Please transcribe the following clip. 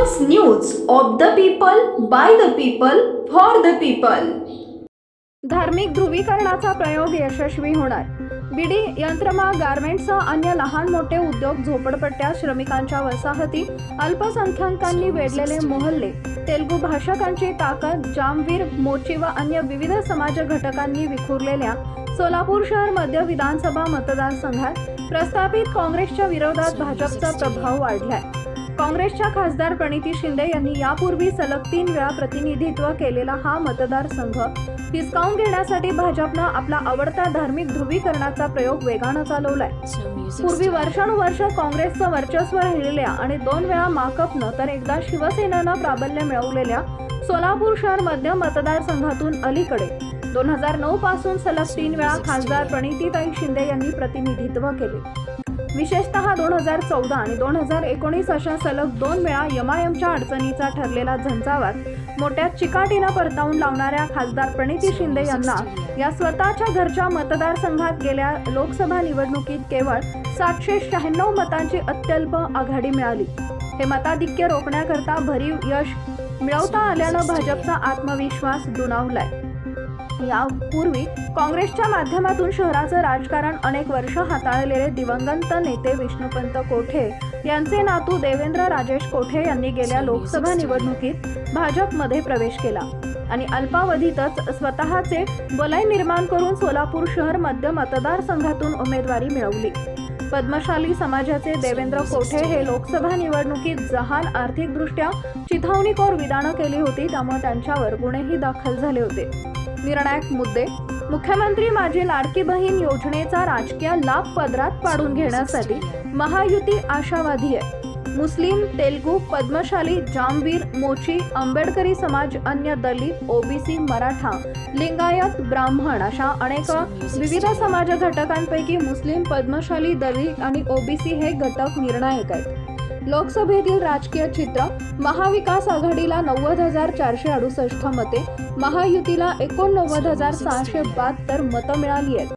News of the people by the people for the people धार्मिक ध्रुवीकरणाचा प्रयोग यशस्वी होणार. बीडी यंत्रमा गारमेंटसह अन्य लहान मोठे उद्योग झोपडपट्ट्या श्रमिकांच्या वसाहती अल्पसंख्याकांनी वेढलेले मोहल्ले तेलुगू भाषकांची ताकद जामवीर मोची व अन्य विविध समाज घटकांनी विखुरलेल्या सोलापूर शहर मध्य विधानसभा मतदारसंघात प्रस्थापित काँग्रेसच्या विरोधात भाजपचा प्रभाव वाढलाय. काँग्रेसच्या खासदार प्रणिती शिंदे यांनी यापूर्वी सलग तीन वेळा प्रतिनिधित्व केलेला हा मतदारसंघ हिसकावून घेण्यासाठी भाजपनं आपला आवडता धार्मिक ध्रुवीकरणाचा प्रयोग वेगानं चालवलाय. पूर्वी वर्षानुवर्ष काँग्रेसचं वर्चस्व राहिलेल्या आणि दोन वेळा माकपनं तर एकदा शिवसेनेनं प्राबल्य मिळवलेल्या सोलापूर शहर मध्य मतदारसंघातून अलीकडे. दोन हजार नऊ पासून सलग तीन वेळा खासदार प्रणितीताई शिंदे यांनी प्रतिनिधित्व केले. विशेषतः दोन हजार चौदा आणि दोन हजार एकोणीस अशा सलग दोन वेळा यमायमच्या अडचणीचा ठरलेला झंझावात मोठ्या चिकाटीनं परतावून लावणाऱ्या खासदार प्रणिती शिंदे यांना या स्वतःच्या घरच्या मतदारसंघात गेल्या लोकसभा निवडणुकीत केवळ सातशे शहाण्णव मतांची अत्यल्प आघाडी मिळाली. हे मताधिक्य रोखण्याकरता भरीव यश मिळवता आल्यानं भाजपचा आत्मविश्वास दुणावलाय. यापूर्वी काँग्रेसच्या माध्यमातून शहराचं राजकारण अनेक वर्ष हाताळलेले दिवंगत नेते विष्णुपंत कोठे यांचे नातू देवेंद्र राजेश कोठे यांनी गेल्या लोकसभा निवडणुकीत भाजपमध्ये प्रवेश केला. आणि अल्पावधीतच स्वतःचे वलय निर्माण करून सोलापूर शहर मध्य मतदारसंघातून उमेदवारी मिळवली. पद्मशाली समाजाचे देवेंद्र कोठे हे लोकसभा निवडणुकीत जहाल आर्थिकदृष्ट्या चिथावणीखोर विधानं केली होती त्यामुळे त्यांच्यावर गुन्हेही दाखल झाले होते. निर्णायक मुद्दे. मुख्यमंत्री माझी लाडकी बहीण योजनेचा राजकीय लाभ पदरात पाडून घेण्यासाठी महायुती आशावादी आहे. मुस्लिम तेलगू पद्मशाली जामवीर मोची आंबेडकरी समाज अन्य दलित ओबीसी मराठा लिंगायत ब्राह्मण अशा अनेक विविध समाज घटकांपैकी मुस्लिम पद्मशाली दलित आणि ओबीसी हे घटक निर्णायक आहेत. लोकसभेतील राजकीय चित्र महाविकास आघाडीला नव्वद हजार चारशे अडुसष्ट मते महायुतीला एकोणनव्वद हजार सहाशे बहात्तर मतं मिळाली आहेत.